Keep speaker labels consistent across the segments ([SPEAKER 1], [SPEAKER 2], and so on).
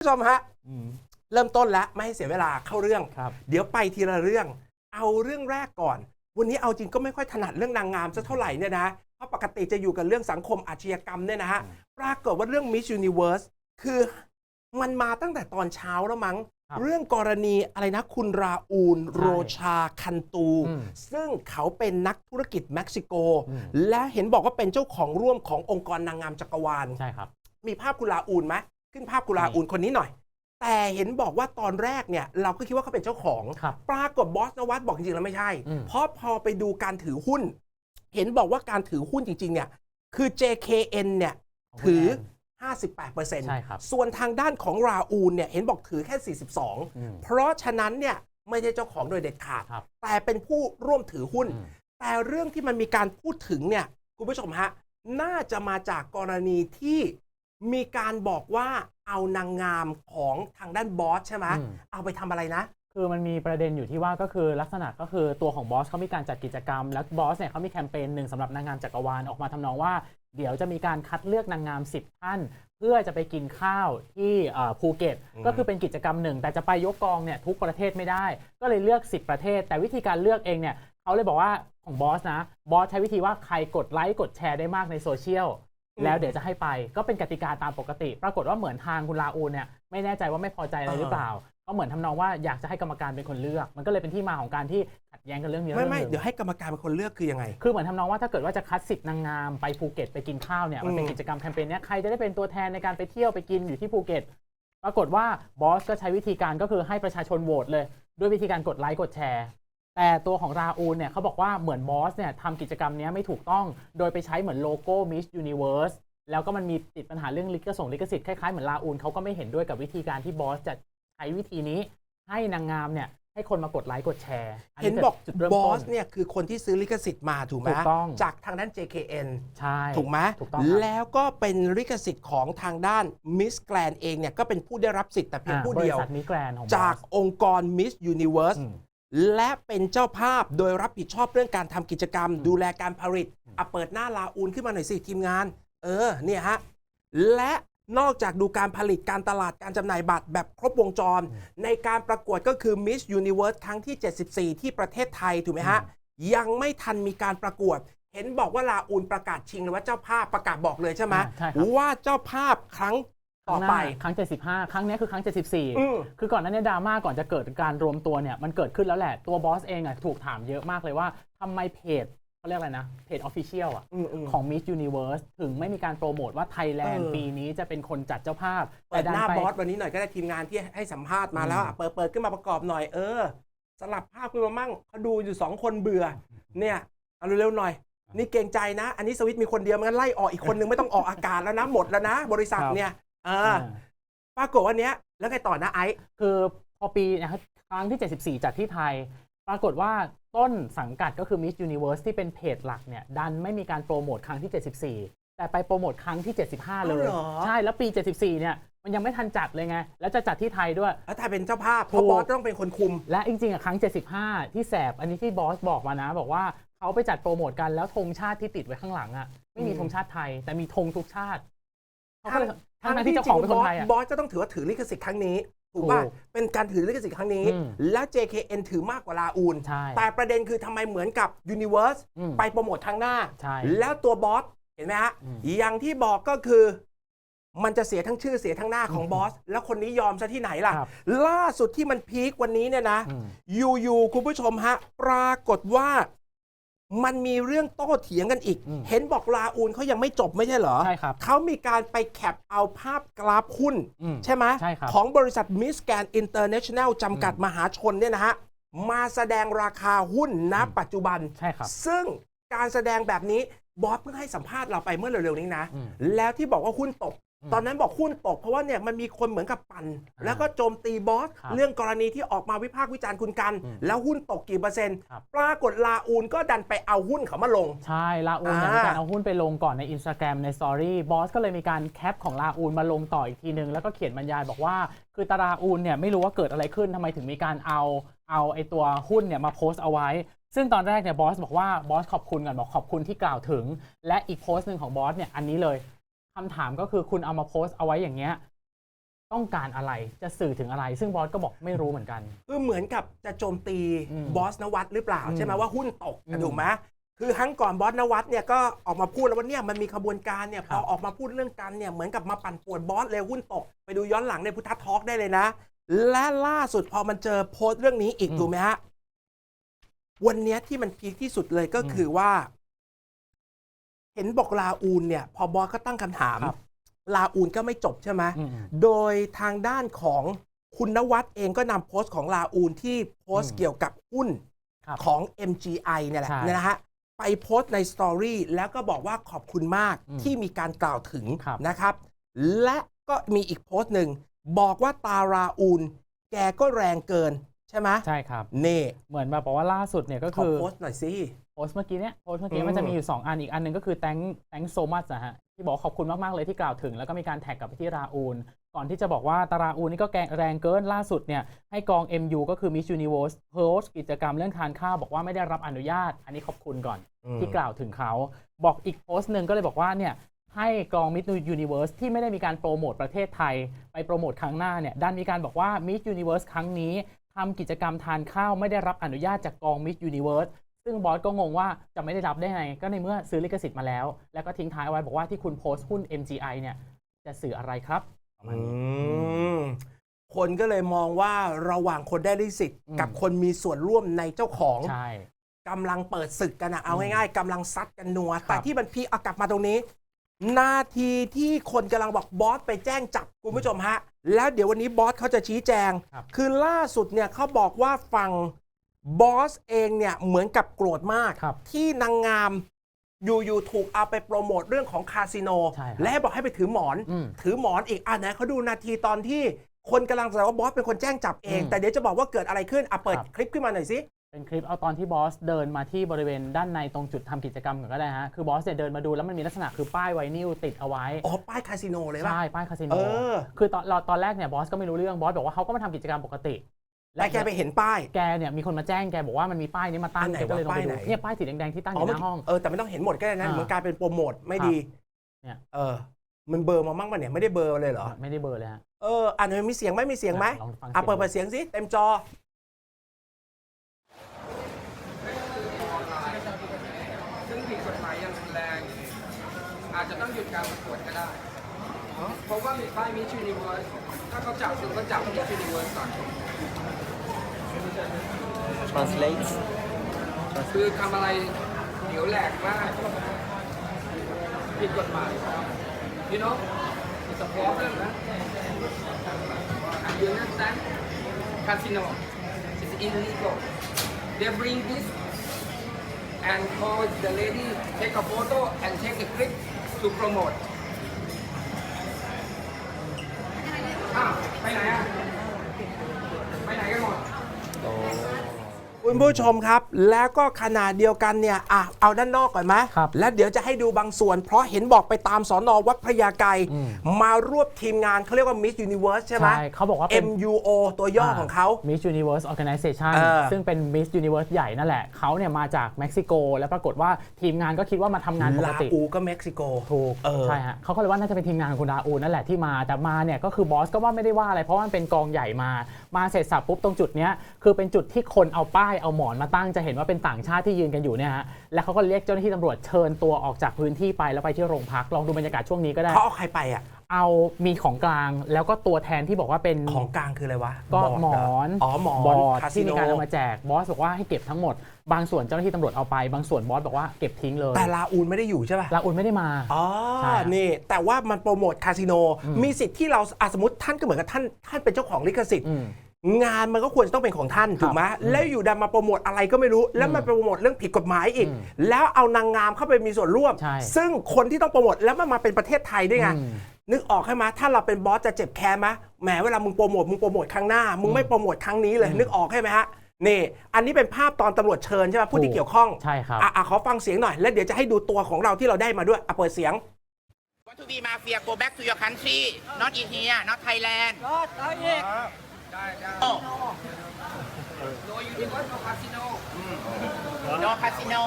[SPEAKER 1] ผู้ชมฮะ
[SPEAKER 2] อืม
[SPEAKER 1] เริ่มต้นแล้วไม่ให้เสียเวลาเข้าเรื่อง
[SPEAKER 2] ครับ
[SPEAKER 1] เดี๋ยวไปทีละเรื่อง เอาเรื่องแรกก่อน วันนี้เอาจริงก็ไม่ค่อยถนัดเรื่องนางงามสักเท่าไหร่เนี่ยนะเพราะปกติจะอยู่กับเรื่องสังคมอาชญากรรมเนี่ยนะฮะ
[SPEAKER 2] อืม
[SPEAKER 1] ปรากฏว่าเรื่อง Miss Universe คือมันมาตั้งแต่ตอนเช้าแล้วมั้ง
[SPEAKER 2] ครับ
[SPEAKER 1] เรื่องกรณีอะไรนะคุณราอูลโรชาคันตู
[SPEAKER 2] อืม
[SPEAKER 1] ซึ่งเขาเป็นนักธุรกิจเม็กซิโก
[SPEAKER 2] อืม
[SPEAKER 1] และเห็นบอกว่าเป็นเจ้าของร่วมขององค์กรนางงามจักรวาล
[SPEAKER 2] ใช่ครับ
[SPEAKER 1] มีภาพกุลาอูนไหม ขึ้นภาพกุลาอูนคนนี้หน่อย แต่เห็นบอกว่าตอนแรกเนี่ย เราก็คิดว่าเขาเป็นเจ้าของ
[SPEAKER 2] ครับ
[SPEAKER 1] ปรากฏบอสนวัตบอกจริงๆแล้วไม่ใช่
[SPEAKER 2] อืม
[SPEAKER 1] เพราะพอไปดูการถือหุ้น เห็นบอกว่าการถือหุ้นจริง ๆ เนี่ย คือ JKN เนี่ยถือ58%
[SPEAKER 2] ใช่ครับ
[SPEAKER 1] ส่วนทางด้านของราอูนเนี่ยเห็นบอกถือแค่
[SPEAKER 2] อืม
[SPEAKER 1] 42 เพราะฉะนั้นเนี่ยไม่ใช่เจ้าของโดยเด็ดขาด
[SPEAKER 2] ครับ
[SPEAKER 1] แต่เป็นผู้ร่วมถือหุ้น
[SPEAKER 2] อืม
[SPEAKER 1] แต่เรื่องที่มันมีการพูดถึงเนี่ยคุณผู้ชมฮะ น่าจะมาจากกรณีที่ มีการบอกว่าเอานางงามของทางด้านบอสใช่ไหม
[SPEAKER 2] อืม
[SPEAKER 1] เอาไปทำอะไรนะ
[SPEAKER 2] คือมันมีประเด็นอยู่ที่ว่าก็คือลักษณะก็คือตัวของบอสเขามีการจัดกิจกรรม แล้วบอสเนี่ยเขามีแคมเปญหนึ่งสำหรับนางงามจักรวาลออกมาทำนองว่า เดี๋ยวจะมีการคัดเลือกนางงาม 10 ท่าน เพื่อจะไปกินข้าวที่เอ่อภูเก็ต
[SPEAKER 1] อืม
[SPEAKER 2] ก็คือเป็นกิจกรรมหนึ่ง แต่จะไปยกกองเนี่ยทุกประเทศไม่ได้ ก็เลยเลือก 10 ประเทศ แต่วิธีการเลือกเองเนี่ยเขาเลยบอกว่าของบอสนะบอสใช้วิธีว่าใครกดไลค์กดแชร์ได้มากในโซเชียล แล้วเดี๋ยวจะให้ไปก็เป็นกติกาตามปกติ ปรากฏว่าเหมือนทางคุณลาอูนเนี่ยไม่แน่ใจว่าไม่พอใจอะไรหรือเปล่าก็เหมือนทำนองว่าอยากจะให้กรรมการเป็นคนเลือก มันก็เลยเป็นที่มาของการที่ขัดแย้งกันเรื่องนี้
[SPEAKER 1] ไม่
[SPEAKER 2] เรื่อง
[SPEAKER 1] ไม่
[SPEAKER 2] หนึ่ง
[SPEAKER 1] เดี๋ยวให้กรรมการเป็นคนเลือกคือยังไง
[SPEAKER 2] คือเหมือนทำนองว่าถ้าเกิดว่าจะคัดสิบนางงามไปภูเก็ตไปกินข้าวเนี่ยมันเป็น
[SPEAKER 1] อืม
[SPEAKER 2] กิจกรรมแคมเปญเนี้ยใครจะได้เป็นตัวแทนในการไปเที่ยวไปกินอยู่ที่ภูเก็ตปรากฏว่าบอสก็ใช้วิธีการก็คือให้ประชาชนโหวตเลย ด้วยวิธีการกดไลค์กดแชร์ แต่ตัวของราอูลเนี่ยเขาบอกว่าเหมือนบอสเนี่ยทำกิจกรรมเนี้ยไม่ถูกต้อง โดยไปใช้เหมือนโลโก้ Miss Universe แล้วก็มันมีติดปัญหาเรื่องลิขส่งลิขสิทธิ์คล้ายๆเหมือนราอูลเขาก็ไม่เห็นด้วยกับวิธีการที่บอสจะใช้วิธีนี้ ให้นางงามเนี่ยให้คนมากดไลค์กดแชร์อั
[SPEAKER 1] เห็นบอก
[SPEAKER 2] จุดเริ่ม
[SPEAKER 1] บอ
[SPEAKER 2] ต้
[SPEAKER 1] ส
[SPEAKER 2] น
[SPEAKER 1] เนี่ยคือคนที่ซื้อลิขสิทธิ์มาถูกไหม
[SPEAKER 2] ถูกต้อง
[SPEAKER 1] จากทางด้าน JKN
[SPEAKER 2] ใช่
[SPEAKER 1] ถูกไหม
[SPEAKER 2] ถูกต้องครับ
[SPEAKER 1] แล้วก็เป็นลิขสิทธิ์ของทางด้าน Miss Grand เองเนี่ยก็เป็นผู้ได้รับสิทธิ์แต่เพียง
[SPEAKER 2] อ่า
[SPEAKER 1] ผู้
[SPEAKER 2] บ
[SPEAKER 1] เดี
[SPEAKER 2] ริ
[SPEAKER 1] ยว
[SPEAKER 2] ษัทมิแกรนของ
[SPEAKER 1] จาก
[SPEAKER 2] บอส
[SPEAKER 1] องค์กร Miss Universe
[SPEAKER 2] อืม
[SPEAKER 1] และเป็นเจ้าภาพโดยรับผิดชอบเรื่องการทำกิจกรรม
[SPEAKER 2] อืม
[SPEAKER 1] ดูแลการผลิตอะเปิดหน้าลาอูนขึ้นมาหน่อยสิทีมงาน เออเนี่ยฮะและนอกจากดูการผลิตการตลาดการจำหน่ายบัตรแบบครบวงจร ในการประกวดก็คือ Miss Universe ครั้งที่ 74 ที่ประเทศไทย ถูกไหมฮะ ยังไม่ทันมีการประกวด เห็นบอกว่าลาอูนประกาศชิงเลยว่าเจ้าภาพประกาศบอกเลยใช่ไหม
[SPEAKER 2] อ่าใช่ครับ
[SPEAKER 1] ว่าเจ้าภาพครั้ง ต่อไป
[SPEAKER 2] ครั้งหน้าครั้ง 75 ครั้งเนี้ยคือครั้ง
[SPEAKER 1] อืม
[SPEAKER 2] 74 คือก่อนหนั้นเนี่ยดราม่าก่อนจะเกิดการรวมตัวเนี่ยมันเกิดขึ้นแล้วแหละตัวบอสเองอะถูกถามเยอะมากเลยว่าทำไมเพจเขาเรียกอะไรนะ เพจออฟฟิเชียลอะ
[SPEAKER 1] อืมอืม
[SPEAKER 2] ของ Miss Universe ถึงไม่มีการโปรโมทว่าไทยแลนด์
[SPEAKER 1] เออ
[SPEAKER 2] ปีนี้จะเป็นคนจัดเจ้าภาพ
[SPEAKER 1] เปิดหน้า
[SPEAKER 2] ไป
[SPEAKER 1] บอสวันนี้หน่อยก็ได้ทีมงานที่ให้สัมภาษณ์มาแล้วอะเปิดเปิดขึ้นมาประกอบหน่อยเออ สลับภาพขึ้นมามั่งเขาดูอยู่สองคนเบื่อ เนี่ยเอาเร็วๆหน่อย นี่เกรงใจนะ อันนี้สวิตช์มีคนเดียวมันไล่ออกอีกคนนึงไม่ต้องออกอากาศแล้วนะหมดแล้วนะ บริษัทเนี่ย เออ
[SPEAKER 2] อ่า
[SPEAKER 1] ปรากฏวันเนี้ยแล้วไงต่อนะไอซ์
[SPEAKER 2] คือพอปีนะครับครั้งที่ 74 จัดที่ไทย ปรากฏว่าต้นสังกัดก็คือ Miss Universe ที่เป็นเพจหลักเนี่ย ดันไม่มีการโปรโมทครั้งที่ 74 แต่ไปโปรโมทครั้งที่ 75 เลยใช่ แล้วปี 74 เนี่ย มันยังไม่ทันจัดเลยไง แล้วจะจัดที่ไทยด้วย
[SPEAKER 1] แล้วไทยเป็นเจ้าภาพเพ
[SPEAKER 2] ถู
[SPEAKER 1] ราะ
[SPEAKER 2] ก
[SPEAKER 1] บอสต้องเป็นคนคุม
[SPEAKER 2] และจริงๆอะครั้ง 75 ที่แสบ อันนี้ที่บอสบอกมานะ บอกว่าเขาไปจัดโปรโมทกันแล้วธงชาติที่ติดไว้ข้างหลังอะไม่มี
[SPEAKER 1] อืม
[SPEAKER 2] ธงชาติไทย แต่มีธงทุกชาติเขาก็เลย
[SPEAKER 1] ทั้
[SPEAKER 2] ทั้
[SPEAKER 1] ง
[SPEAKER 2] งๆที่เจ้าของเป็นคนไทย
[SPEAKER 1] จริ
[SPEAKER 2] อะ
[SPEAKER 1] ๆบอสก็ต้องถือว่าถือลิขสิทธิ์ครั้งนี้ถูกป่ะ
[SPEAKER 2] ถูก
[SPEAKER 1] เป็นการถือลิขสิทธิ์ครั้งนี้
[SPEAKER 2] อืม
[SPEAKER 1] แล้ว JKN ถือมากกว่าลาอูน
[SPEAKER 2] ใช่
[SPEAKER 1] แต่ประเด็นคือทำไมเหมือนกับ Universe
[SPEAKER 2] อืม
[SPEAKER 1] ไปโปรโมททางหน้า
[SPEAKER 2] ใช่
[SPEAKER 1] แล้วตัวบอส เห็นไหมฮะ
[SPEAKER 2] อืม
[SPEAKER 1] อย่างที่บอกก็คือ มันจะเสียทั้งชื่อเสียทั้งหน้าของบอส แล้วคนนี้ยอมซะที่ไหนล่ะ
[SPEAKER 2] ครับ
[SPEAKER 1] ล่าสุดที่มันพีควันนี้เนี่ยนะ
[SPEAKER 2] อืม
[SPEAKER 1] อยู่ๆคุณผู้ชมฮะ ปรากฏว่า มันมีเรื่องโต้เถียงกันอีก
[SPEAKER 2] อืม
[SPEAKER 1] เห็นบอกลาอูนเขายังไม่จบไม่ใช่เหรอ
[SPEAKER 2] ใช่ครับ
[SPEAKER 1] เขามีการไปแคปเอาภาพกราฟหุ้น
[SPEAKER 2] อืม
[SPEAKER 1] ใช่ไหม
[SPEAKER 2] ใช่ครับ
[SPEAKER 1] ของบริษัทมิสแกนอินเตอร์เนชั่นแนลจำกัดมหาชนเนี่ยนะฮะ มาแสดงราคาหุ้นณ
[SPEAKER 2] อืม
[SPEAKER 1] ปัจจุบัน
[SPEAKER 2] ใช่ครับ
[SPEAKER 1] ซึ่งการแสดงแบบนี้บอสเพิ่งให้สัมภาษณ์เราไปเมื่อเร็วๆนี้นะ
[SPEAKER 2] อืม
[SPEAKER 1] แล้วที่บอกว่าหุ้นตก
[SPEAKER 2] อืม
[SPEAKER 1] ตอนนั้นบอกหุ้นตกเพราะว่าเนี่ยมันมีคนเหมือนกับปั่น
[SPEAKER 2] อ่า
[SPEAKER 1] แล้วก็โจมตีบอส
[SPEAKER 2] ครับ
[SPEAKER 1] เรื่องกรณีที่ออกมาวิพากษ์วิจารณ์คุณกัน
[SPEAKER 2] อืม
[SPEAKER 1] แล้วหุ้นตกกี่เปอร์เซ็นต์
[SPEAKER 2] ครับ
[SPEAKER 1] ปรากฏลาอูนก็ดันไปเอาหุ้นเขามาลง
[SPEAKER 2] ใช่ลาอูนเนี่ย
[SPEAKER 1] อ่ามี
[SPEAKER 2] มีการเอาหุ้นไปลงก่อนใน Instagram ใน Story บอสก็เลยมีการแคปของลาอูนมาลงต่ออีกทีนึง แล้วก็เขียนบรรยายบอกว่า คือตาลาอูนเนี่ยไม่รู้ว่าเกิดอะไรขึ้นทำไมถึงมีการเอาเอาไอตัวหุ้นเนี่ยมาโพสต์เอาไว้ซึ่งตอนแรกเนี่ยบอสบอกว่าบอสขอบคุณก่อนบอกขอบคุณที่กล่าวถึง และอีกโพสต์หนึ่งของบอสเนี่ยอันนี้เลย คำถามก็คือคุณเอามาโพสต์เอาไว้อย่างเงี้ยต้องการอะไรจะสื่อถึงอะไร ซึ่งบอสก็บอกไม่รู้เหมือนกัน
[SPEAKER 1] คือเหมือนกับจะโจมตี
[SPEAKER 2] อืม
[SPEAKER 1] บอสนวัตหรือเปล่า
[SPEAKER 2] อืม
[SPEAKER 1] ใช่ไหมว่าหุ้นตก
[SPEAKER 2] อืม
[SPEAKER 1] ถูกไหมคือครั้งก่อนบอสนวัตเนี่ยก็ออกมาพูดแล้วว่าเนี่ยมันมีขบวนการเนี่ย
[SPEAKER 2] ค
[SPEAKER 1] พ
[SPEAKER 2] รั
[SPEAKER 1] อบ ออกมาพูดเรื่องกันเนี่ยเหมือนกับมาปั่นป่วนบอสเลยหุ้นตก ไปดูย้อนหลังในพุทธทอล์กได้เลยนะ และล่าสุดพอมันเจอโพสต์เรื่องนี้อีก
[SPEAKER 2] อืม
[SPEAKER 1] ถูกไหมฮะวันเนี้ยที่มันพีคที่สุดเลยก็
[SPEAKER 2] อืม
[SPEAKER 1] คือว่า เห็นบอกลาอูนเนี่ยพอบอสก็ตั้งคำถาม
[SPEAKER 2] ครับ
[SPEAKER 1] ลาอูนก็ไม่จบใช่ไหม
[SPEAKER 2] อืม
[SPEAKER 1] โดยทางด้านของคุณนวัดเองก็นำโพสต์ของลาอูนที่โพสต์
[SPEAKER 2] อืม
[SPEAKER 1] เกี่ยวกับหุ้น
[SPEAKER 2] ครับ
[SPEAKER 1] ของ MGI เนี่ยแหละ
[SPEAKER 2] ใช่
[SPEAKER 1] นะฮะไปโพสต์ในสตอรี่แล้วก็บอกว่าขอบคุณมาก
[SPEAKER 2] อืม
[SPEAKER 1] ที่มีการกล่าวถึง
[SPEAKER 2] ครับ
[SPEAKER 1] นะครับ และก็มีอีกโพสต์หนึ่ง บอกว่าตาราอูน แกก็แรงเกินใช่ไหม
[SPEAKER 2] ใช่ครับ
[SPEAKER 1] เน่
[SPEAKER 2] เหมือนแบบบอกว่าล่าสุดเนี่ยก็
[SPEAKER 1] ขอ
[SPEAKER 2] คือ
[SPEAKER 1] โพสต์หน่อยสิ
[SPEAKER 2] โพ สต์เมื่อกี้เนี่ยโพสต์เมื่อกี้
[SPEAKER 1] อืม
[SPEAKER 2] มันจะมีอยู่ 2 อันอีกอันหนึ่งก็คือ thank thank so much นะฮะที่บอกขอบคุณมาก ๆ เลยที่กล่าวถึง แล้วก็มีการแท็กกลับไปที่ราอูนก่อนที่จะบอกว่าตาราอูนนี่ก็แกแรงเกินล่าสุดเนี่ยให้กอง MU ก็คือ Miss Universe โพสต์กิจกรรมเรื่องทานข้าวบอกว่าไม่ได้รับอนุญาต อันนี้ขอบคุณก่อนที่กล่าวถึงเขาบอกอีกโพสต์หนึ่งก็เลยบอกว่าเนี่ยให้กอง Miss Universe ที่ไม่ได้มีการโปรโมทประเทศไทย ไปโปรโมทครั้งหน้าเนี่ยดันมีการบอกว่า Miss Universe ครั้งนี้ทำกิจกรรมทานข้าวไม่ได้รับอนุญาตจากกอง Miss Universe ซึ่งบอสก็งงว่าจะไม่ได้รับได้ไง ก็ในเมื่อซื้อลิขสิทธิ์มาแล้ว แล้วก็ทิ้งท้ายไว้บอกว่าที่คุณโพสต์หุ้น MGI เนี่ยจะสื่ออะไรครับประมาณ
[SPEAKER 1] อื
[SPEAKER 2] นี้
[SPEAKER 1] มคนก็เลยมองว่าระหว่างคนได้ลิขสิทธิ์
[SPEAKER 2] อืม
[SPEAKER 1] กับคนมีส่วนร่วมในเจ้าของ
[SPEAKER 2] ใช่
[SPEAKER 1] กำลังเปิดศึกกันอะเอา
[SPEAKER 2] อืม
[SPEAKER 1] ง่ายๆกำลังซัดกันนัว
[SPEAKER 2] ครับ
[SPEAKER 1] แต่ที่มันพีคเอากลับมาตรงนี้ นาทีที่คนกำลังบอกบอสไปแจ้งจับคุณผู้ชมฮะ แล้วเดี๋ยววันนี้บอสเขาจะชี้แจง
[SPEAKER 2] ครับ
[SPEAKER 1] คือล่าสุดเนี่ยเขาบอกว่าฝั่ง บอสเองเนี่ยเหมือนกับโกรธมาก
[SPEAKER 2] ครับ
[SPEAKER 1] ที่นางงามอยู่ๆถูกเอาไปโปรโมทเรื่องของคาสิโน
[SPEAKER 2] ใช่ครับ
[SPEAKER 1] และบอกให้ไปถือหมอน
[SPEAKER 2] อืม
[SPEAKER 1] ถือหมอนอีกอะไหนเขาดูนาทีตอนที่คนกำลังแสดงว่าบอสเป็นคนแจ้งจับเอง
[SPEAKER 2] อืม
[SPEAKER 1] แต่เดี๋ยวจะบอกว่าเกิดอะไรขึ้นอะเปิด
[SPEAKER 2] ครับ
[SPEAKER 1] คลิปขึ้นมาหน่อยสิ
[SPEAKER 2] เป็นคลิปเอาตอนที่บอสเดินมาที่บริเวณด้านในตรงจุดทำกิจกรรมก่อนก็ได้ฮะ คือบอสเนี่ยเดินมาดูแล้วมันมีลักษณะคือป้ายไวนิลติดเอาไว้
[SPEAKER 1] อ๋อ ป้ายคาสิโนเลยป่ะ
[SPEAKER 2] ใช่ ป้ายคาสิโน
[SPEAKER 1] เออ
[SPEAKER 2] คือตอนเราตอนแรกเนี่ยบอสก็ไม่รู้เรื่องบอสบอกว่าเขาก็มาทำกิจกรรมปกติ
[SPEAKER 1] แต่แกไปเห็นป้าย
[SPEAKER 2] แกเนี่ยมีคนมาแจ้งแกบอกว่ามันมีป้ายนี้มาตั้ง
[SPEAKER 1] อันไหน
[SPEAKER 2] แกก็เลยลงไป
[SPEAKER 1] วะป้าย
[SPEAKER 2] ดู
[SPEAKER 1] ไหน
[SPEAKER 2] เนี่ยป้ายสีแดงๆที่ตั้งอ
[SPEAKER 1] อ๋อยู่
[SPEAKER 2] หน้าห้อง
[SPEAKER 1] เออแต่ไม่ต้องเห็นหมดก็ได้นะ
[SPEAKER 2] อ่า
[SPEAKER 1] มันกลายเป็นโปรโมทไม่ดี
[SPEAKER 2] เนี่ย
[SPEAKER 1] เออมันเบอร์มามั่งปะเนี่ยไม่ได้เบอร์เลยเหรอ
[SPEAKER 2] ไม่ได้เบอร์เลยฮะ
[SPEAKER 1] เอออ่านมีเสียงไหมมีเสียงไหม
[SPEAKER 2] ลองฟัง
[SPEAKER 1] อะเปิด
[SPEAKER 2] ดู
[SPEAKER 1] เปิดเสียงสิเต็มจอ
[SPEAKER 3] ซึ่งผิดกฎหมายอย่างรุนแรง อาจจะต้องหยุดการประกวดก็ได้เพราะว่ามีป้ายมิช s u นิเวิร์สถ้าเขาจับคือเขาจับมิช s u นิเวิร์สก่อน
[SPEAKER 4] translate
[SPEAKER 3] คือทำอะไรเหนียวแหลกมากผิดกฎหมาย you know it's a problem นะ and you understand casino is illegal they bring this and call the lady take a photo and take a clip to promote
[SPEAKER 1] คุณผู้ชมครับ แล้วก็ขนาดเดียวกันเนี่ยอะเอาด้านนอกก่อนไหม
[SPEAKER 2] ครับ
[SPEAKER 1] แล้วเดี๋ยวจะให้ดูบางส่วน เพราะเห็นบอกไปตามสอนอวัดพระยาไกร
[SPEAKER 2] อืม
[SPEAKER 1] มารวบทีมงานเขาเรียกว่า Miss Universe ใช่ไหม
[SPEAKER 2] ใช่เขาบอกว่าเป็น
[SPEAKER 1] MUO ตัวย่อของเขา
[SPEAKER 2] Miss Universe Organization
[SPEAKER 1] เออ
[SPEAKER 2] ซึ่งเป็น Miss Universe ใหญ่นั่นแหละ เขาเนี่ยมาจากเม็กซิโก แล้วปรากฏว่าทีมงานก็คิดว่ามาทำงานปก
[SPEAKER 1] ลา
[SPEAKER 2] ติ
[SPEAKER 1] อูก็เม็กซิโก
[SPEAKER 2] ถูก
[SPEAKER 1] เออ
[SPEAKER 2] ใช่ฮะเขาก็เลยว่าน่าจะเป็นทีมงานของคุณราอูนั่นแหละที่มาแต่มาเนี่ยก็คือบอสก็ว่าไม่ได้ว่าอะไรเพราะว่ามันเป็นกองใหญ่มา มาเสร็จสับปุ๊บตรงจุดเนี้ยคือเป็นจุดที่คนเอาป้ายเอาหมอนมาตั้งจะเห็นว่าเป็นต่างชาติที่ยืนกันอยู่เนี่ยฮะแล้วเขาก็เรียกเจ้าหน้าที่ตำรวจเชิญตัวออกจากพื้นที่ไปแล้วไปที่โรงพักลองดูบรรยากาศช่วงนี้ก็ได้
[SPEAKER 1] เขาเอาใครไปอะ
[SPEAKER 2] เอามีของกลางแล้วก็ตัวแทนที่บอกว่าเป็น
[SPEAKER 1] ของกลางคืออะไรวะ
[SPEAKER 2] ก็
[SPEAKER 1] บร์ด
[SPEAKER 2] หม
[SPEAKER 1] เร
[SPEAKER 2] อน
[SPEAKER 1] อ๋อหมอน
[SPEAKER 2] บอร์ด
[SPEAKER 1] คาสิ
[SPEAKER 2] ที่
[SPEAKER 1] โน
[SPEAKER 2] มีการเอามาแจกบอสบอกว่าให้เก็บทั้งหมด บางส่วนเจ้าหน้าที่ตำรวจเอาไป บางส่วนบอสบอกว่าเก็บทิ้งเลย
[SPEAKER 1] แต่ลาอูนไม่ได้อยู่ใช่ป่ะ
[SPEAKER 2] ลาอุนไม่ได้มา
[SPEAKER 1] อ๋อ
[SPEAKER 2] ใช่ครับ
[SPEAKER 1] นี่ แต่ว่ามันโปรโมทคาสิโน
[SPEAKER 2] อืม
[SPEAKER 1] มีสิทธิ์ที่เราอะสมมติท่านก็เหมือนกับท่าน ท่านเป็นเจ้าของลิขสิทธิ์
[SPEAKER 2] อืม
[SPEAKER 1] งานมันก็ควรจะต้องเป็นของท่านถูกไหมแล้วอยู่ดันมาโปรโมทอะไรก็ไม่รู้ แล้วมันโปรโมทเรื่องผิดกฎหมายอีก
[SPEAKER 2] อืม
[SPEAKER 1] แล้วเอานางงามเข้าไปมีส่วนร่วม
[SPEAKER 2] ใช่
[SPEAKER 1] ซึ่งคนที่ต้องโปรโมทแล้วมันมาเป็นประเทศไทยด้วยไง
[SPEAKER 2] อืม
[SPEAKER 1] นึกออกใช่ไหมถ้าเราเป็นบอสจะเจ็บแค้นไหมแหมเวลามึงโปรโมทมึงโปรโมทครั้งหน้า มึงไม่โปรโมทครั้งนี้เลย นึกออกใช่ไหมฮะนี่อันนี้เป็นภาพตอนตำรวจเชิญใช่ไหมผู้ที่เกี่ยวข้อง
[SPEAKER 2] ใช่ครับ
[SPEAKER 1] อะอะขอฟังเสียงหน่อย แล้วเดี๋ยวจะให้ดูตัวของเราที่เราได้มาด้วยอะเปิดเสียง
[SPEAKER 5] Want to be mafia? Go back to your country, not in here, not Thailand.
[SPEAKER 3] ได้ได้
[SPEAKER 5] Oh,
[SPEAKER 3] no universe no casino
[SPEAKER 5] no casino.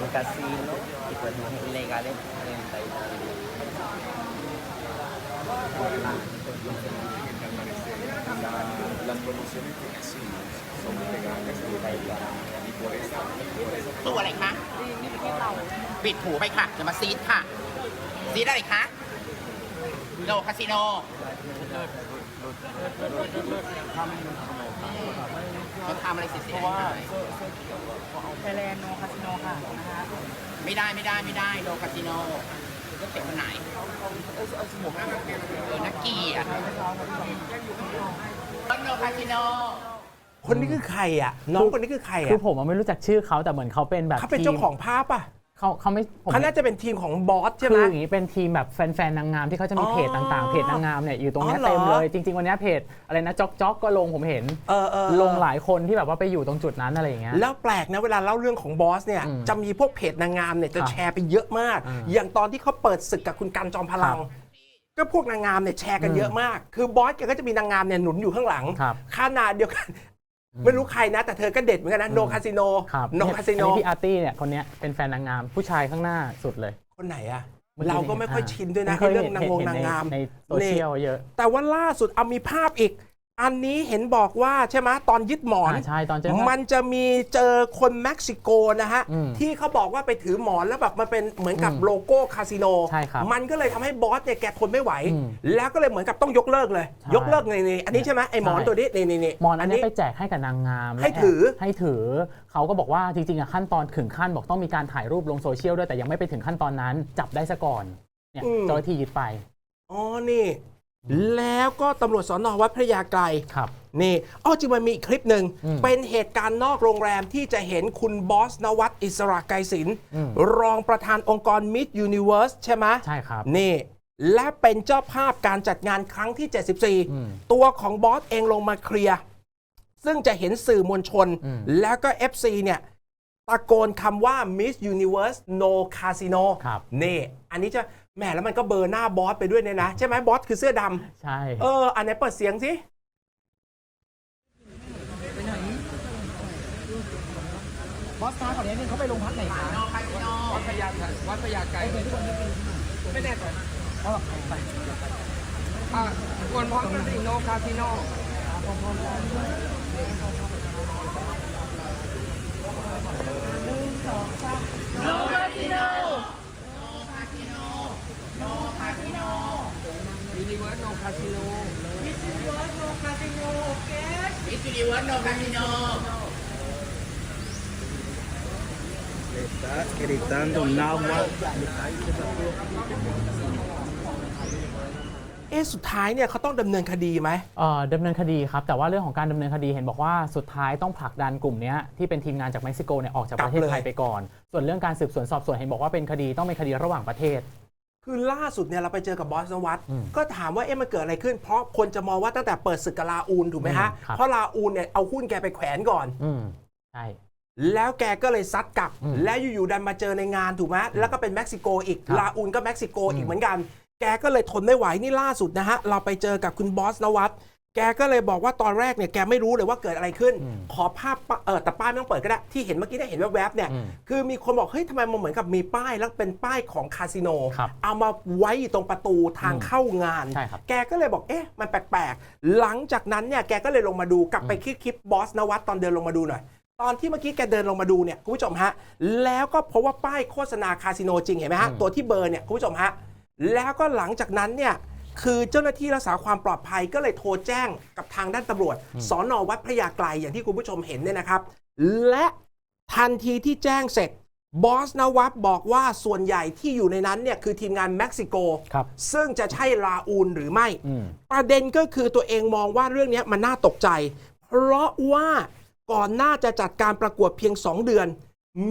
[SPEAKER 4] un casino y pues no es ilegal en 39
[SPEAKER 6] las promociones de casinos son ilegales en Tailandia y por eso, por eso
[SPEAKER 5] ตู้อะไรคะปิดหูไปค่ะจะมาซีดค่ะ ซีดอะไรคะ โลคาสิโนเขาทำอะไรเสียๆว่า
[SPEAKER 7] ไทยแลนด์โนคาสิโนค่ะนะคะ
[SPEAKER 5] ไม่ได้ไม่ได้ไม่ได้โลคาสิโนก็เขียนวันไหนเออนักเกียรติโลคาสิโน
[SPEAKER 1] คนนี้คือใครอะน้องคนนี้คือใคร
[SPEAKER 2] คื
[SPEAKER 1] อะ
[SPEAKER 2] อผมอะไม่รู้จักชื่อเขาแต่เหมือนเขาเป็นแบบ
[SPEAKER 1] เขาเป็น
[SPEAKER 2] ทีม
[SPEAKER 1] เจ้าของภาพอะ
[SPEAKER 2] เขาเขาไม่ผม
[SPEAKER 1] เขาน่าจะเป็นทีมของบอสใช่ไห
[SPEAKER 2] คื
[SPEAKER 1] ม
[SPEAKER 2] ออย่างนี้เป็นทีมแบบแฟนๆนางงามที่เขาจะมี
[SPEAKER 1] อ๋อ
[SPEAKER 2] เพจต่างๆ เพจนางงามเนี่ยอยู่ตรงเนี้ย
[SPEAKER 1] อ๋อเหรอ
[SPEAKER 2] เต็มเลย จริง ๆ วันเนี้ยเพจอะไรนะจ๊อกจ๊อกก็ลงผมเห็น
[SPEAKER 1] เออเออ
[SPEAKER 2] ลงหลายคนที่แบบว่าไปอยู่ตรงจุดนั้นอะไรอย่างเงี้ย
[SPEAKER 1] แล้วแปลกนะเวลาเล่าเรื่องของบอสเนี่ย
[SPEAKER 2] อืม
[SPEAKER 1] จะมีพวกเพจนางงามเนี่ยจะ
[SPEAKER 2] ครับ
[SPEAKER 1] แชร์ไปเยอะมาก
[SPEAKER 2] อ่า
[SPEAKER 1] อย่างตอนที่เขาเปิดศึกกับคุณกันจอมพลัง
[SPEAKER 2] ครับ
[SPEAKER 1] ก็พวกนางงามเนี่ยแชร์กัน
[SPEAKER 2] อืม
[SPEAKER 1] เยอะมาก คือบอสแกก็จะมีนางงามเนี่ยหนุนอยู่ข้างหลัง
[SPEAKER 2] ครับ
[SPEAKER 1] ขนาดเดียวกัน ไม่รู้ใครนะแต่เธอก็เด็ดเหมือนกันนะโนคาสิโน
[SPEAKER 2] ครับ
[SPEAKER 1] โนคาสิโน
[SPEAKER 2] อัพี่อาร์ตี้เนี่ยคนเนี้ยเป็นแฟนนางงามผู้ชายข้างหน้าสุดเลย
[SPEAKER 1] คนไหนอะ
[SPEAKER 2] มื่อกี้
[SPEAKER 1] เราก็ไม่ค่อยชินด้วยนะ
[SPEAKER 2] ผม
[SPEAKER 1] ไอ้เรื่อง
[SPEAKER 2] ห็
[SPEAKER 1] นางง
[SPEAKER 2] ห็
[SPEAKER 1] นางงาม
[SPEAKER 2] ในโซเชียลเยอะ
[SPEAKER 1] แต่ว่าล่าสุดเอามีภาพอีก อันนี้เห็นบอกว่าใช่ไหมตอนยึดหมอน
[SPEAKER 2] อ่าใช่ตอนเจอ
[SPEAKER 1] มันจะมีเจอคนเม็กซิโกนะฮะ
[SPEAKER 2] อืม
[SPEAKER 1] ที่เขาบอกว่าไปถือหมอนแล้วแบบมันเป็นเหมือนกับ
[SPEAKER 2] อืม
[SPEAKER 1] โลโก้คาสิโน
[SPEAKER 2] ใช่ครับ
[SPEAKER 1] มันก็เลยทำให้บอสเนี่ยแกทนไม่ไหว
[SPEAKER 2] อืม
[SPEAKER 1] แล้วก็เลยเหมือนกับต้องยกเลิกเลย
[SPEAKER 2] ใช่
[SPEAKER 1] ยกเลิกในนี่อันนี้ใช่ไหมไอหมอน
[SPEAKER 2] ใช่
[SPEAKER 1] ตัวนี้นี่นี่นี่
[SPEAKER 2] หมอนอันนี้ไปแจกให้กับนางงาม
[SPEAKER 1] ให้
[SPEAKER 2] และ
[SPEAKER 1] ถือ
[SPEAKER 2] ให้ถือ เขาก็บอกว่าจริงๆอะขั้นตอนถึงขั้นบอกต้องมีการถ่ายรูปลงโซเชียลด้วยแต่ยังไม่ไปถึงขั้นตอนนั้น จับได้ซะก่อนเนี่ยเจ้าหน้าที่ยึดไป
[SPEAKER 1] อ๋อนี่ แล้วก็ตำรวจสอนอวัดพระยาไกร
[SPEAKER 2] ครับ
[SPEAKER 1] นี่อ้อจริงมันมีอีกคลิปหนึ่ง
[SPEAKER 2] อืม
[SPEAKER 1] เป็นเหตุการณ์นอกโรงแรมที่จะเห็นคุณบอสนวัตอิสระไกรศิลป์
[SPEAKER 2] อืม
[SPEAKER 1] รองประธานองค์กร Miss Universe ใช่ไหม
[SPEAKER 2] ใช่ครับ
[SPEAKER 1] นี่ และเป็นเจ้าภาพการจัดงานครั้งที่
[SPEAKER 2] อืม
[SPEAKER 1] 74 ตัวของบอสเองลงมาเคลียร์ ซึ่งจะเห็นสื่อมวลชน
[SPEAKER 2] อืม
[SPEAKER 1] แล้วก็ FC เนี่ย ตะโกนคำว่า Miss Universe No Casino
[SPEAKER 2] ครับ
[SPEAKER 1] นี่อันนี้จะแหมแล้วมันก็เบอร์หน้าบอสไปด้วยเนี่ยนะ ใช่ไหมบอสคือเสื้อดำ
[SPEAKER 2] ใช่
[SPEAKER 1] เออ อันไหนเปิดเสียงสิ
[SPEAKER 7] บอสคะขอนี้นึงเขาไปโรงพักไหนคะ
[SPEAKER 3] วัดพญาวัดพญาไกรไม่แน่ใจอะควรพร้อมกันสิโนคาสิโน ยูนิเวิร์สโนคาสิโน
[SPEAKER 5] มิสยูนิเวิร์สโนคาสิโน
[SPEAKER 4] Está gritando náhuatl.
[SPEAKER 1] เอ๊ะสุดท้ายเนี่ยเขาต้องดำเนินคดีไหม
[SPEAKER 2] เอ่อดำเนินคดีครับ แต่ว่าเรื่องของการดำเนินคดีเห็นบอกว่าสุดท้ายต้องผลักดันกลุ่มเนี้ยที่เป็นทีมงานจากเม็กซิโกเนี่ยออกจากประเทศไทยไปก่อน ส่วนเรื่องการสืบสวนสอบสวนเห็นบอกว่าเป็นคดีต้องเป็นคดีระหว่างประเทศ
[SPEAKER 1] คือล่าสุดเนี่ยเราไปเจอกับบอสนวัต
[SPEAKER 2] อืม
[SPEAKER 1] ก็ถามว่าเอ๊ะมันเกิดอะไรขึ้น เพราะคนจะมองว่าตั้งแต่เปิดศึกกับลาอูนถูกไหมฮะ
[SPEAKER 2] อืมครับ
[SPEAKER 1] เพราะลาอูนเนี่ยเอาหุ้นแกไปแขวนก่อน
[SPEAKER 2] อืมใช่
[SPEAKER 1] แล้วแกก็เลยซัดกลับ
[SPEAKER 2] อืม
[SPEAKER 1] แล้วอยู่ๆดันมาเจอในงานถูกไหมแล้วก็เป็นเม็กซิโกอีก
[SPEAKER 2] ครับ
[SPEAKER 1] ลาอูนก็เม็กซิโกอี
[SPEAKER 2] อื
[SPEAKER 1] ก
[SPEAKER 2] ม
[SPEAKER 1] เหมือนกัน แกก็เลยทนไม่ไหวนี่ล่าสุดนะฮะ เราไปเจอกับคุณบอสนวัตแกก็เลยบอกว่าตอนแรกเนี่ยแกไม่รู้เลยว่าเกิดอะไรขึ้น
[SPEAKER 2] อืม
[SPEAKER 1] ขอภาพปะเออแต่ป้ายไม่ต้องเปิดก็ได้ที่เห็นเมื่อกี้ได้เห็นแวบๆเนี่ย
[SPEAKER 2] อืม
[SPEAKER 1] คือมีคนบอกเฮ้ยทำไมมันเหมือนกับมีป้ายแล้วเป็นป้ายของคาสิโน
[SPEAKER 2] ครับ
[SPEAKER 1] เอามาไว้อยู่ตรงประตูทาง
[SPEAKER 2] อืม
[SPEAKER 1] เข้างาน
[SPEAKER 2] ใช่ครับ
[SPEAKER 1] แกก็เลยบอกเอ๊ะมันแปลกๆ หลังจากนั้นเนี่ยแกก็เลยลงมาดูกลับไปคลิปคลิปบอสนวัตตอนเดินลงมาดูหน่อยตอนที่เมื่อกี้แกเดินลงมาดูเนี่ยคุณผู้ชมฮะแล้วก็พบว่าป้ายโฆษณาคาสิโนจริงเห็นไหมฮะ
[SPEAKER 2] อืม
[SPEAKER 1] ตัวที่เบอร์เนี่ยคุณผู้ชมฮะ แล้วก็หลังจากนั้นเนี่ยคือเจ้าหน้าที่รักษาความปลอดภัยก็เลยโทรแจ้งกับทางด้านตำรวจสอนอวัดพระยาไกลอย่างที่คุณผู้ชมเห็นเนี่ยนะครับ และทันทีที่แจ้งเสร็จบอสนวัตบอกว่าส่วนใหญ่ที่อยู่ในนั้นเนี่ยคือทีมงานเม็กซิโก
[SPEAKER 2] ครับ
[SPEAKER 1] ซึ่งจะใช่ลาอูนหรือไม่
[SPEAKER 2] อืม
[SPEAKER 1] ประเด็นก็คือตัวเองมองว่าเรื่องนี้มันน่าตกใจ เพราะว่าก่อนหน้าจะจัดการประกวดเพียง 2 เดือน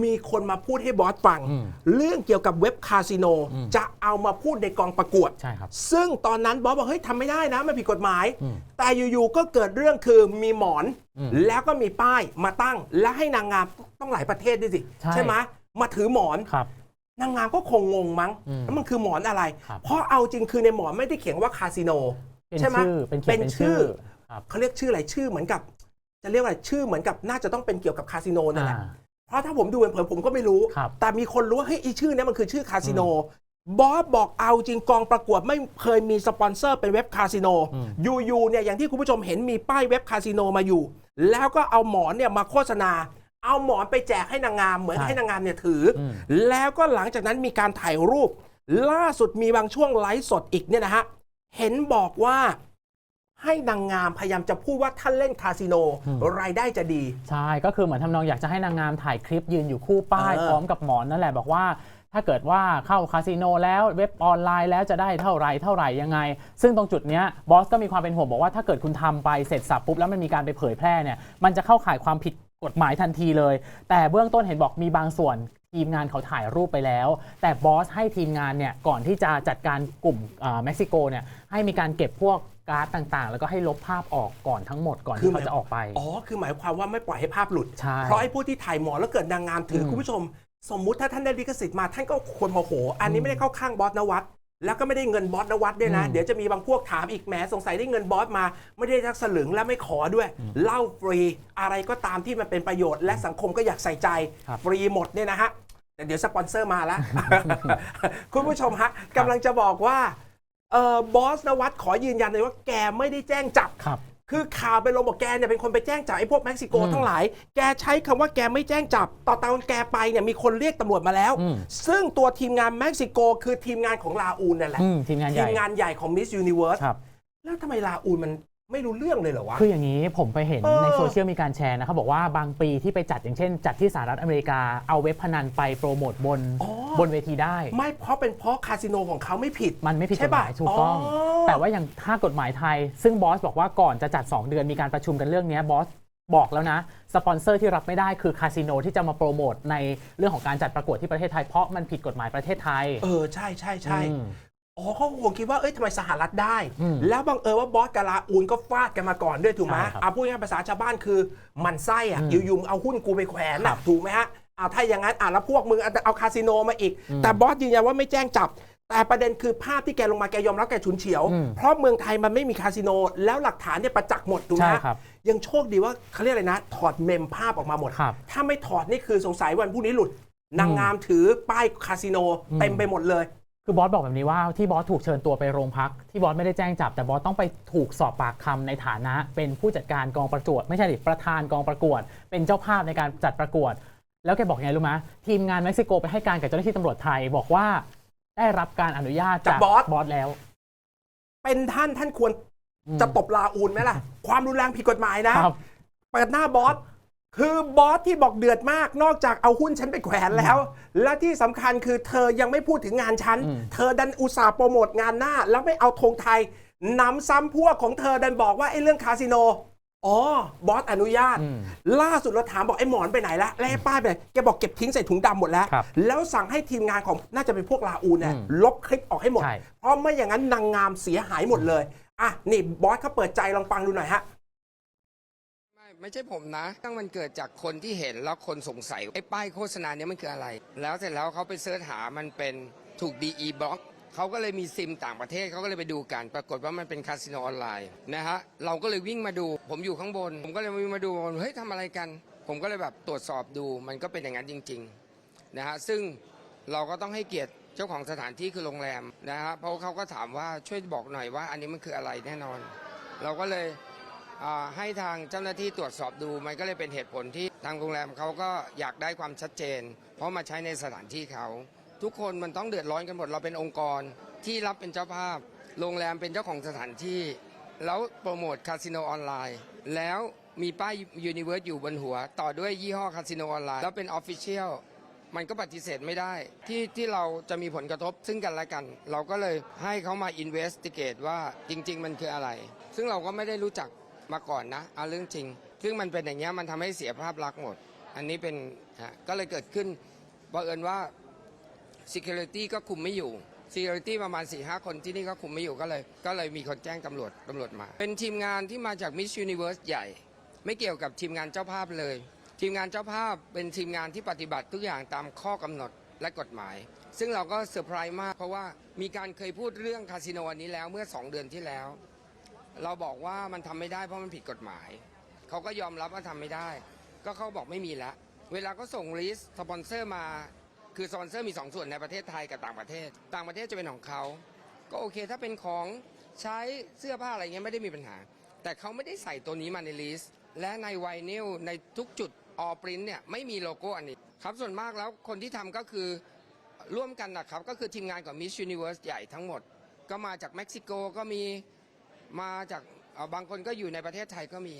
[SPEAKER 1] มีคนมาพูดให้บอสฟัง
[SPEAKER 2] อืม
[SPEAKER 1] เรื่องเกี่ยวกับเว็บคาสิโน
[SPEAKER 2] อืม
[SPEAKER 1] จะเอามาพูดในกองประกวด
[SPEAKER 2] ใช่ครับ
[SPEAKER 1] ซึ่งตอนนั้นบอสบอกเฮ้ยทำไม่ได้นะมันผิดกฎหมาย
[SPEAKER 2] อืม
[SPEAKER 1] แต่อยู่ๆก็เกิดเรื่องคือมีหมอน
[SPEAKER 2] อืม
[SPEAKER 1] แล้วก็มีป้ายมาตั้ง และให้นางงามต้องหลายประเทศด้วยสิ
[SPEAKER 2] ใช่
[SPEAKER 1] ไหมมาถือหมอน
[SPEAKER 2] ครับ
[SPEAKER 1] นางงามก็คงงงมั้ง
[SPEAKER 2] อืม
[SPEAKER 1] แล้วมันคือหมอนอะไร
[SPEAKER 2] ครับ
[SPEAKER 1] เพราะเอาจริงคือในหมอนไม่ได้เขียนว่าคาสิโน
[SPEAKER 2] เป็น
[SPEAKER 1] ใช่ไหม
[SPEAKER 2] ชื่อเป็นเขียนเป็นชื่อ ครับ
[SPEAKER 1] เขาเรียกชื่ออะไรชื่อเหมือนกับ จะเรียกว่าอะไรชื่อเหมือนกับน่าจะต้องเป็นเกี่ยวกับคาสิโนนั่นแหละ
[SPEAKER 2] อ่า
[SPEAKER 1] เพราะถ้าผมดูเผินๆผมก็ไม่รู้
[SPEAKER 2] ครับ
[SPEAKER 1] แต่มีคนรู้ว่าเฮ้ยไอชื่อเนี้มันคือชื่อคาสิโนบอสบอกเอาจริงกองประกวดไม่เคยมีสปอนเซอร์เป็นเว็บคาสิโนอยู่ๆเนี่ยอย่างที่คุณผู้ชมเห็นมีป้ายเว็บคาสิโนมาอยู่ แล้วก็เอาหมอนเนี่ยมาโฆษณา เอาหมอนไปแจกให้นางงามเหมือน
[SPEAKER 2] ใช่
[SPEAKER 1] ให้นางงามเนี่ยถืออ
[SPEAKER 2] ม
[SPEAKER 1] แล้วก็หลังจากนั้นมีการถ่ายรูป ล่าสุดมีบางช่วงไลฟ์สดอีกเนี่ยนะฮะ เห็นบอกว่า ให้นางงามพยายามจะพูดว่าท่านเล่นคาสิโนรายได้จะดี
[SPEAKER 2] ใช่ก็คือเหมือนทำนองอยากจะให้นางงามถ่ายคลิปยืนอยู่คู่ป้าย
[SPEAKER 1] เออ
[SPEAKER 2] พร้อมกับหมอนนั่นแหละบอกว่าถ้าเกิดว่าเข้าคาสิโนแล้วเว็บออนไลน์แล้วจะได้เท่าไหรเท่าไหร่ยังไง ซึ่งตรงจุดเนี้ยบอสก็มีความเป็นห่วงบอกว่าถ้าเกิดคุณทำไปเสร็จสับปุ๊บแล้วมันมีการไปเผยแพร่เนี่ยมันจะเข้าข่ายความผิดกฎหมายทันทีเลย แต่เบื้องต้นเห็นบอกมีบางส่วนทีมงานเขาถ่ายรูปไปแล้ว แต่บอสให้ทีมงานเนี่ยก่อนที่จะจัดการกลุ่มอ่าเม็กซิโกเนี่ยให้มีการเก็บพวก การ์ดต่างๆ แล้วก็ให้ลบภาพออกก่อนทั้งหมดก่อน
[SPEAKER 1] คือ
[SPEAKER 2] ที่เขาจะออกไป
[SPEAKER 1] อ๋อ คือหมายความว่าไม่ปล่อยให้ภาพหลุด
[SPEAKER 2] ใช่
[SPEAKER 1] เพราะไอ้ผู้ที่ถ่ายหมอนแล้วเกิดนางงามถืออ
[SPEAKER 2] ม
[SPEAKER 1] คุณผู้ชม สมมุติถ้าท่านได้ลิขสิทธิ์มาท่านก็ควรโมโห อันนี้ไม่ได้เข้าข้างบอสนวัตแล้วก็ไม่ได้เงินบอสนวัตด้วยนะ
[SPEAKER 2] อืม
[SPEAKER 1] เดี๋ยวจะมีบางพวกถามอีกแหมสงสัยได้เงินบอสมา ไม่ได้ทักสลึงและไม่ขอด้วยเหล่าฟรีอะไรก็ตามที่มันเป็นประโยชน์และสังคมก็อยากใส่ใจ
[SPEAKER 2] ครับ
[SPEAKER 1] ฟรีหมดเนี่ยนะฮะแต่เดี๋ยวสปอนเซอร์มาแล้วคุณผู้ชมฮะกำลังจะบอกว่า เอ่อบอสนวัตขอยืนยันเลยว่าแกไม่ได้แจ้งจับ
[SPEAKER 2] ครับ
[SPEAKER 1] คือข่าวไปลงบอกแกเนี่ยเป็นคนไปแจ้งจับไอ้พวกเม็กซิโก
[SPEAKER 2] อืม
[SPEAKER 1] ทั้งหลาย แกใช้คำว่าแกไม่แจ้งจับ ต่อตอนแกไปเนี่ยมีคนเรียกตำรวจมาแล้ว
[SPEAKER 2] อืม
[SPEAKER 1] ซึ่งตัวทีมงานเม็กซิโกคือทีมงานของลาอูนนั่นแหละ
[SPEAKER 2] อืมทีมงานให
[SPEAKER 1] ที
[SPEAKER 2] ญ่
[SPEAKER 1] มงานใหญ่ของ Miss Universe
[SPEAKER 2] ครับ
[SPEAKER 1] แล้วทำไมลาอูนมัน ไม่รู้เรื่องเลยเหรอวะ
[SPEAKER 2] คืออย่างนี้ผมไปเห็น
[SPEAKER 1] เออ
[SPEAKER 2] ในโซเชียลมีการแชร์นะเขาบอกว่าบางปีที่ไปจัดอย่างเช่น จัดที่สหรัฐอเมริกาเอาเว็บพนันไปโปรโมทบน
[SPEAKER 1] อ๋อ
[SPEAKER 2] บนเวทีได้
[SPEAKER 1] ไม่เพราะเป็นเพราะคาสิโนของเขาไม่ผิด
[SPEAKER 2] มันไม่ผิดก
[SPEAKER 1] ใช่
[SPEAKER 2] ฎห
[SPEAKER 1] ปะ
[SPEAKER 2] มายถูกต้อง
[SPEAKER 1] อ๋อ
[SPEAKER 2] แต่ว่าอย่างถ้ากฎหมายไทย ซึ่งบอสบอกว่าก่อนจะจัด 2 เดือนมีการประชุมกันเรื่องเนี้ยบอสบอกแล้วนะ สปอนเซอร์ที่รับไม่ได้คือคาสิโนที่จะมาโปรโมทในเรื่องของการจัดประกวดที่ประเทศไทยเพราะมันผิดกฎหมายประเทศไทย
[SPEAKER 1] เออ ใช่ใช่ใช่
[SPEAKER 2] อืม
[SPEAKER 1] อ๋อเขาคงคิดว่า เอ้ยทำไมสหรัฐได้
[SPEAKER 2] อืม
[SPEAKER 1] แล้วบังเอิญว่าบอสกับลาอูนก็ฟาดกันมาก่อนด้วยถูกไหม
[SPEAKER 2] ใช่ครับ
[SPEAKER 1] เอาพูดง่ายๆภาษาชาวบ้านคือหมันไส้อะ
[SPEAKER 2] อืม
[SPEAKER 1] อยู่ๆเอาหุ้นกูไปแขวน
[SPEAKER 2] ครั
[SPEAKER 1] อะ
[SPEAKER 2] บ
[SPEAKER 1] ถูกไหมฮะเอาถ้าอย่างนั้นอะแล้วพวกมึงเอาเอาคาสิโนมาอีก
[SPEAKER 2] อืม
[SPEAKER 1] แต่บอสยืนยันว่าไม่แจ้งจับ แต่ประเด็นคือภาพที่แกลงมาแกยอมรับแกฉุนเฉียว
[SPEAKER 2] อืม
[SPEAKER 1] เพราะเมืองไทยมันไม่มีคาสิโน แล้วหลักฐานเนี่ยประจักษ์หมดถูกไหม
[SPEAKER 2] ใช่
[SPEAKER 1] ฮะ
[SPEAKER 2] ครับ
[SPEAKER 1] ยังโชคดีว่าเขาเรียกอะไรนะ ถอดเมมภาพออกมาหมด
[SPEAKER 2] ครับ
[SPEAKER 1] ถ้าไม่ถอดนี่คือสงสัยวันพรุ่งนี้หลุดนางงามถือป้ายคาสิโน
[SPEAKER 2] อืม
[SPEAKER 1] เต็มไปหมดเลย
[SPEAKER 2] คือบอสบอกแบบนี้ว่าที่บอสถูกเชิญตัวไปโรงพักที่บอสไม่ได้แจ้งจับ แต่บอสต้องไปถูกสอบปากคำในฐานะ เป็นผู้จัดการกองประกวด ไม่ใช่ดิประธานกองประกวด เป็นเจ้าภาพในการจัดประกวด แล้วแกบอกไงรู้ไหมทีมงานเม็กซิโกไปให้การกับเจ้าหน้าที่ตำรวจไทยบอกว่าได้รับการอนุญาต
[SPEAKER 1] จาก
[SPEAKER 2] จาก
[SPEAKER 1] บอส
[SPEAKER 2] บอสแล้ว
[SPEAKER 1] เป็นท่านท่านควร
[SPEAKER 2] อืม
[SPEAKER 1] จะตบลาอูนไหมล่ะ ความรุนแรงผิดกฎหมายนะครับเปิดหน้าบอส คือบอสที่บอกเดือดมากนอกจากเอาหุ้นฉันไปแขวนแล้ว และที่สำคัญคือเธอยังไม่พูดถึงงานฉัน
[SPEAKER 2] อืม
[SPEAKER 1] เธอดันอุตส่าห์โปรโมทงานหน้า แล้วไม่เอาธงไทยนำซ้ำพวกของเธอดันบอกว่าไอ้เรื่องคาสิโน อ๋อบอสอนุญาต
[SPEAKER 2] อืม
[SPEAKER 1] ล่าสุดเราถามบอกไอ้หมอนไปไหนละแล้วไอ้ป้ายไปไหนแกบอกเก็บทิ้งใส่ถุงดำหมดแล้ว
[SPEAKER 2] ครับ
[SPEAKER 1] แล้วสั่งให้ทีมงานของน่าจะเป็นพวกลาอูนเนี่ย
[SPEAKER 2] อืม
[SPEAKER 1] ลบคลิปออกให้หมด
[SPEAKER 2] ใช่
[SPEAKER 1] เพราะไม่อย่างนั้นนางงามเสียหายหมดเลยอะนี่บอสเขาเปิดใจลองฟังดูหน่อยฮะ
[SPEAKER 3] ไม่ใช่ผมนะ ตั้งมันเกิดจากคนที่เห็นแล้วคนสงสัยไอ้ป้ายโฆษณาเนี้ยมันคืออะไร แล้วเสร็จแล้วเขาไปเสิร์ชหามันเป็นถูก DE บล็อกเขาก็เลยมีซิมต่างประเทศเขาก็เลยไปดูกัน ปรากฏว่ามันเป็นคาสิโนออนไลน์นะฮะเราก็เลยวิ่งมาดู ผมอยู่ข้างบน ผมก็เลยวิ่งมาดูเฮ้ยทำอะไรกัน ผมก็เลยแบบตรวจสอบดูมันก็เป็นอย่างนั้นจริงๆนะฮะซึ่งเราก็ต้องให้เกียรติเจ้าของสถานที่คือโรงแรมนะฮะเพราะเขาก็ถามว่าช่วยบอกหน่อยว่า อันนี้มันคืออะไรแน่นอน เราก็เลย ให้ทางเจ้าหน้าที่ตรวจสอบดูมันก็เลยเป็นเหตุผลที่ทางโรงแรมเขาก็อยากได้ความชัดเจน เพราะมาใช้ในสถานที่เขา ทุกคนมันต้องเดือดร้อนกันหมดเราเป็นองค์กรที่รับเป็นเจ้าภาพ โรงแรมเป็นเจ้าของสถานที่ แล้วโปรโมทคาสิโนออนไลน์ แล้วมีป้ายยูนิเวิร์สอยู่บนหัว ต่อด้วยยี่ห้อคาสิโนออนไลน์แล้วเป็นออฟฟิเชียลมันก็ปฏิเสธไม่ได้ที่ที่เราจะมีผลกระทบซึ่งกันและกัน เราก็เลยให้เขามาอินเวสติเกตว่าจริง ๆ มันคืออะไร ซึ่งเราก็ไม่ได้รู้จัก มาก่อนนะเอาเรื่องจริง ซึ่งมันเป็นอย่างเงี้ยมันทำให้เสียภาพลักษณ์หมด อันนี้เป็นฮะก็เลยเกิดขึ้นบังเอิญว่า Security ก็คุมไม่อยู่ Security ประมาณ4ีหคนที่นี่ก็คุมไม่อยู่ก็เลย ก็เลยมีคนแจ้งตำรวจตำรวจมา เป็นทีมงานที่มาจาก Miss Universe ใหญ่ ไม่เกี่ยวกับทีมงานเจ้าภาพเลย ทีมงานเจ้าภาพเป็นทีมงานที่ปฏิบัติทุกอย่างตามข้อกำหนดและกฎหมาย ซึ่งเราก็เซอร์ไพรส์มากเพราะว่ามีการเคยพูดเรื่องคาสิโนอันนี้แล้วเมื่อ 2 เดือนที่แล้ว เราบอกว่ามันทำไม่ได้เพราะมันผิดกฎหมาย เขาก็ยอมรับว่าทำไม่ได้ ก็เขาบอกไม่มีแล้วเวลาก็ส่งลิสต์สปอนเซอร์มา คือสปอนเซอร์มี 2 ส่วนในประเทศไทยกับต่างประเทศ ต่างประเทศจะเป็นของเขา ก็โอเคถ้าเป็นของใช้เสื้อผ้าอะไรเงี้ยไม่ได้มีปัญหา แต่เขาไม่ได้ใส่ตัวนี้มาในลิสต์ และในไวนิลในทุกจุดออปรินเนี่ยไม่มีโลโก้อันนี้ครับส่วนมากแล้วคนที่ทำก็คือร่วมกันนะครับ ก็คือทีมงานของ Miss Universe ใหญ่ทั้งหมด ก็มาจากเม็กซิโกก็มี มาจากบางคนก็อยู่ในประเทศไทยก็มี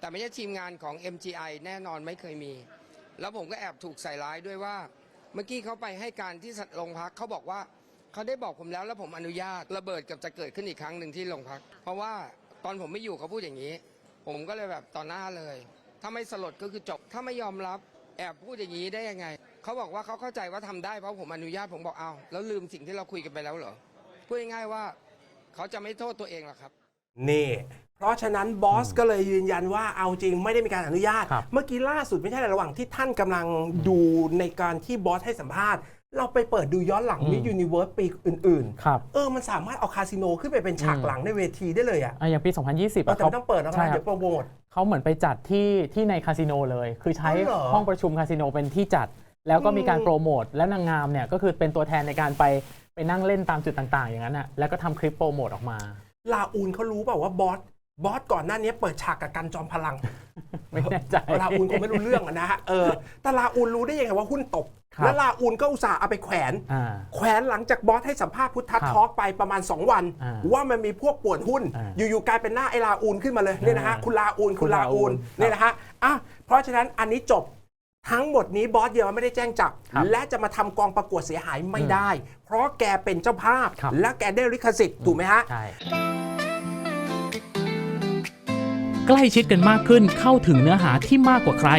[SPEAKER 3] แต่ไม่ใช่ทีมงานของ MGI แน่นอนไม่เคยมี แล้วผมก็แอบถูกใส่ร้ายด้วยว่า เมื่อกี้เขาไปให้การที่โรงพักเขาบอกว่าเขาได้บอกผมแล้วแล้วผมอนุญาตระเบิดกับจะเกิดขึ้นอีกครั้งหนึ่งที่โรงพัก เพราะว่าตอนผมไม่อยู่เขาพูดอย่างนี้ ผมก็เลยแบบต่อหน้าเลย ถ้าไม่สลดก็คือจบถ้าไม่ยอมรับแอบพูดอย่างนี้ได้ยังไงเขาบอกว่าเขาเข้าใจว่าทำได้เพราะผมอนุญาตผมบอกเอาแล้วลืมสิ่งที่เราคุยกันไปแล้วเหรอพูดง่ายๆว่าเขาจะไม่โทษตัวเองหรอกครับ
[SPEAKER 1] นี่ เพราะฉะนั้นบอสก็เลยยืนยันว่าเอาจริงไม่ได้มีการอนุญาต
[SPEAKER 2] ครับ
[SPEAKER 1] เมื่อกี้ล่าสุดไม่ใช่ในระหว่างที่ท่านกำลังดูในการที่บอสให้สัมภาษณ์ เราไปเปิดดูย้อนหลัง
[SPEAKER 2] อืม
[SPEAKER 1] มิยูนิเวิร์สปีอื่น
[SPEAKER 2] ครับ
[SPEAKER 1] ๆ เออ มันสามารถเอาคาสิโนขึ้นไปเป็นฉาก
[SPEAKER 2] อืม
[SPEAKER 1] หลังในเวทีได้เลยอะ
[SPEAKER 2] อะอย่างปี 2020
[SPEAKER 1] เออ
[SPEAKER 2] อะ
[SPEAKER 1] แต่ไม่ต้องเปิดนะ
[SPEAKER 2] ใช่ค
[SPEAKER 1] เดี๋
[SPEAKER 2] รั
[SPEAKER 1] ย
[SPEAKER 2] บ
[SPEAKER 1] วโปรโมท
[SPEAKER 2] เขาเหมือนไปจัดที่ที่ในคาสิโนเลย คือใช้
[SPEAKER 1] อ๋อเหรอ
[SPEAKER 2] ห้องประชุมคาสิโนเป็นที่จัด แล้วก็มีการ
[SPEAKER 1] อืม
[SPEAKER 2] โปรโมท และนางงามเนี่ยก็คือเป็นตัวแทนในการไปไปนั่งเล่นตามจุดต่าง ๆ อย่างนั้นอะแล้วก็ทำคลิปโปรโมทออกมา
[SPEAKER 1] ลาอูนเขารู้เปล่าว่าบอสบอสก่อนหน้านี้เปิดฉากกับกันจอมพลัง
[SPEAKER 2] ไม่แน่ใจ
[SPEAKER 1] ลาอูนคงไม่รู้เรื่องอะนะฮะเออแต่ลาอูนรู้ได้ยังไงว่าหุ้นตก
[SPEAKER 2] ครับ
[SPEAKER 1] แล้วลาอูนก็อุตส่าห์เอาไปแขวน
[SPEAKER 2] อ่า
[SPEAKER 1] แขวนหลังจากบอสให้สัมภาษณ์พุทธ
[SPEAKER 2] ครับ
[SPEAKER 1] ทอล์กไปประมาณ 2 วัน
[SPEAKER 2] อ่า
[SPEAKER 1] ว่ามันมีพวกป่วนหุ้น
[SPEAKER 2] อ่า
[SPEAKER 1] อยู่ๆกลายเป็นหน้าไอลาอูนขึ้นมาเลยเนี่ยนะฮะ
[SPEAKER 2] อ่า
[SPEAKER 1] คุณลาอูน
[SPEAKER 2] คุ
[SPEAKER 1] คุณ
[SPEAKER 2] ณ
[SPEAKER 1] ลา
[SPEAKER 2] ลาอู
[SPEAKER 1] อูน
[SPEAKER 2] น
[SPEAKER 1] เนี่ยนะฮะอะเพราะฉะนั้นอันนี้จบ ทั้งหมดนี้บอสเดียวไม่ได้แจ้งจับ
[SPEAKER 2] ครับ
[SPEAKER 1] และจะมาทำกองประกวดเสียหายไม่ได้ เพราะแกเป็นเจ้าภาพ
[SPEAKER 2] ครับ
[SPEAKER 1] และแกได้ลิขสิทธิ์ถูกไหมฮะ
[SPEAKER 2] ใช่
[SPEAKER 8] ใกล้ชิดกันมากขึ้นเข้าถึงเนื้อหาที่มากกว่าใคร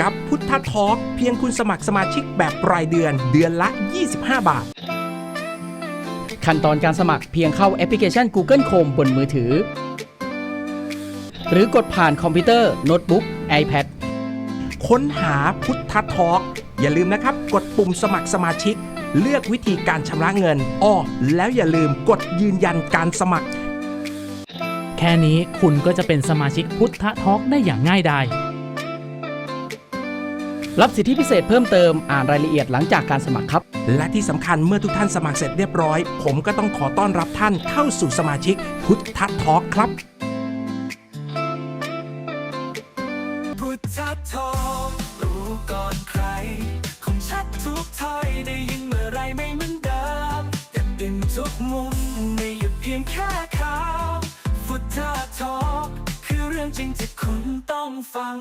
[SPEAKER 1] กับพุทธทอล์กเพียงคุณสมัครสมาชิกแบบรายเดือนเดือนละ 25 บาท
[SPEAKER 8] ขั้นตอนการสมัครเพียงเข้าแอปพลิเคชัน Google Chrome บนมือถือ หรือกดผ่านคอมพิวเตอร์ โน้ตบุ๊ก iPad
[SPEAKER 1] ค้นหาพุทธทอล์กอย่าลืมนะครับ กดปุ่มสมัครสมาชิก เลือกวิธีการชำระเงินอ้อแล้วอย่าลืมกดยืนยันการสมัคร
[SPEAKER 8] แค่นี้คุณก็จะเป็นสมาชิกพุทธทอล์กได้อย่างง่ายดายรับสิทธิพิเศษเพิ่มเติมอ่านรายละเอียดหลังจากการสมัครครับ
[SPEAKER 1] และที่สำคัญเมื่อทุกท่านสมัครเสร็จเรียบร้อย ผมก็ต้องขอต้อนรับท่านเข้าสู่สมาชิกพุทธทอล์กครับ
[SPEAKER 9] จริงที่คุณต้องฟัง